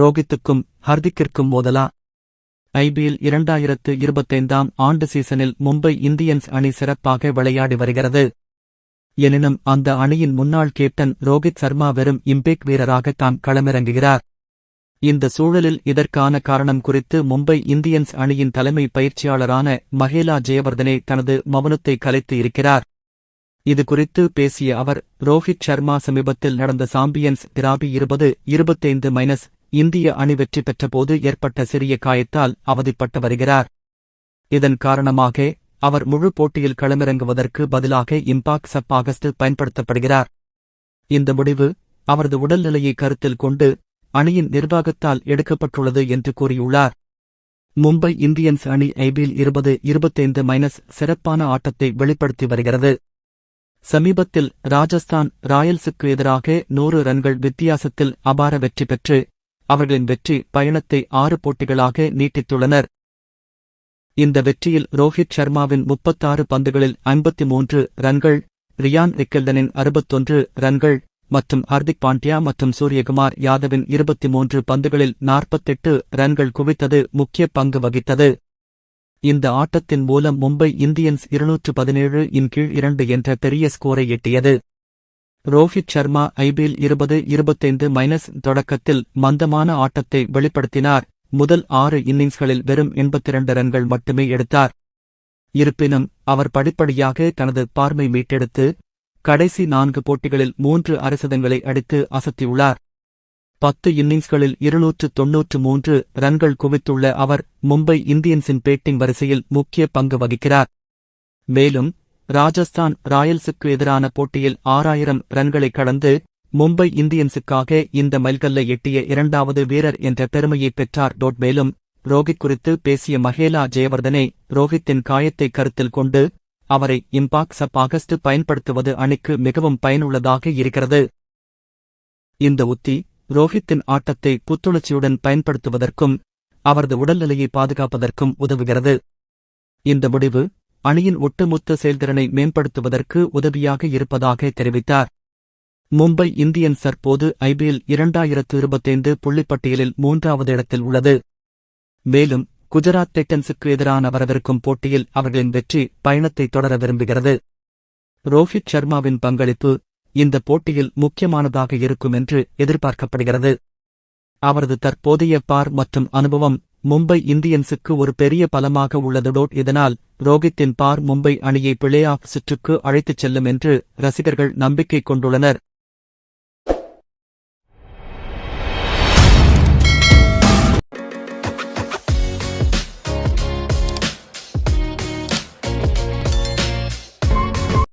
ரோஹித்துக்கும் ஹர்திக்கிற்கும் மோதலா? IPL இரண்டாயிரத்து இருபத்தைந்தாம் ஆண்டு சீசனில் மும்பை இந்தியன்ஸ் அணி சிறப்பாக விளையாடி வருகிறது. எனினும் அந்த அணியின் முன்னாள் கேப்டன் ரோஹித் சர்மா வெறும் இம்பேக் வீரராக தான் களமிறங்குகிறார். இந்த சூழலில் இதற்கான காரணம் குறித்து மும்பை இந்தியன்ஸ் அணியின் தலைமை பயிற்சியாளரான மகேலா ஜெயவர்தனே தனது மௌனத்தை கலைத்து இருக்கிறார். இது குறித்து பேசிய அவர் ரோஹித் சர்மா சமீபத்தில் நடந்த சாம்பியன்ஸ் டிராபி இருபது இருபத்தைந்து மைனஸ் இந்திய அணி வெற்றி பெற்றபோது ஏற்பட்ட சிறிய காயத்தால் அவதிப்பட்டு வருகிறார். இதன் காரணமாக அவர் முழு போட்டியில் களமிறங்குவதற்கு பதிலாக இம்பாக் சப் ஆகஸ்ட் பயன்படுத்தப்படுகிறார். இந்த முடிவு அவரது உடல்நிலையை கருத்தில் கொண்டு அணியின் நிர்வாகத்தால் எடுக்கப்பட்டுள்ளது என்று கூறியுள்ளார். மும்பை இந்தியன்ஸ் அணி ஐபிஎல் இருபது இருபத்தைந்து மைனஸ் சிறப்பான ஆட்டத்தை வெளிப்படுத்தி வருகிறது. சமீபத்தில் ராஜஸ்தான் ராயல்ஸுக்கு எதிராக நூறு ரன்கள் வித்தியாசத்தில் அபார வெற்றி பெற்று அவர்களின் வெற்றி பயணத்தை ஆறு போட்டிகளாக நீட்டித்துள்ளனர். இந்த வெற்றியில் ரோஹித் சர்மாவின் முப்பத்தாறு பந்துகளில் ஐம்பத்தி மூன்று ரன்கள் ரியான் ரிக்கெல்டனின் அறுபத்தொன்று ரன்கள் மற்றும் ஹர்திக் பாண்டியா மற்றும் சூரியகுமார் யாதவின் இருபத்தி மூன்று பந்துகளில் நாற்பத்தெட்டு ரன்கள் குவித்தது முக்கிய பங்கு வகித்தது. இந்த ஆட்டத்தின் மூலம் மும்பை இந்தியன்ஸ் இருநூற்று பதினேழு இன் கீழ் இரண்டு என்ற பெரிய ஸ்கோரை எட்டியது. ரோஹித் சர்மா ஐபிஎல் இருபது இருபத்தைந்து மைனஸ் தொடக்கத்தில் மந்தமான ஆட்டத்தை வெளிப்படுத்தினார். முதல் ஆறு இன்னிங்ஸ்களில் வெறும் எண்பத்திரண்டு ரன்கள் மட்டுமே எடுத்தார். இருப்பினும் அவர் படிப்படியாக தனது பார்மை மீட்டெடுத்து கடைசி நான்கு போட்டிகளில் மூன்று அரசதங்களை அடித்து அசத்தியுள்ளார். பத்து இன்னிங்ஸ்களில் இருநூற்று தொன்னூற்று மூன்று ரன்கள் குவித்துள்ள அவர் மும்பை இந்தியன்ஸின் பேட்டிங் வரிசையில் முக்கிய பங்கு வகிக்கிறார். மேலும் ராஜஸ்தான் ராயல்ஸுக்கு எதிரான போட்டியில் ஆறாயிரம் ரன்களை கடந்து மும்பை இந்தியன்ஸுக்காக இந்த மைல்கல்லை எட்டிய இரண்டாவது வீரர் என்ற பெருமையை பெற்றார் டோட். மேலும் ரோஹித் குறித்து பேசிய மகேலா ஜெயவர்தனே ரோஹித்தின் காயத்தை கருத்தில் கொண்டு அவரை இம்பாக் சப் ஆகஸ்ட் பயன்படுத்துவது அணிக்கு மிகவும் பயனுள்ளதாக இருக்கிறது. இந்த உத்தி ரோஹித்தின் ஆட்டத்தை புத்துணர்ச்சியுடன் பயன்படுத்துவதற்கும் அவரது உடல்நிலையை பாதுகாப்பதற்கும் உதவுகிறது. இந்த முடிவு அணியின் ஒட்டுமொத்த செயல்திறனை மேம்படுத்துவதற்கு உதவியாக இருப்பதாக தெரிவித்தார். மும்பை இந்தியன்ஸ் தற்போது ஐபிஎல் இரண்டாயிரத்து இருபத்தைந்து புள்ளிப்பட்டியலில் மூன்றாவது இடத்தில் உள்ளது. மேலும் குஜராத் டைட்டன்ஸுக்கு எதிரான வரவிருக்கும் போட்டியில் அவர்களின் வெற்றி பயணத்தை தொடர விரும்புகிறது. ரோஹித் சர்மாவின் பங்களிப்பு இந்த போட்டியில் முக்கியமானதாக இருக்கும் என்று எதிர்பார்க்கப்படுகிறது. அவரது தற்போதைய பார் மற்றும் அனுபவம் மும்பை இந்தியன்ஸுக்கு ஒரு பெரிய பலமாக உள்ளதோட் இதனால் ரோஹித்தின் பார் மும்பை அணியை பிளே ஆஃப் சுற்றுக்கு அழைத்துச் செல்லும் என்று ரசிகர்கள் நம்பிக்கை கொண்டுள்ளனர்.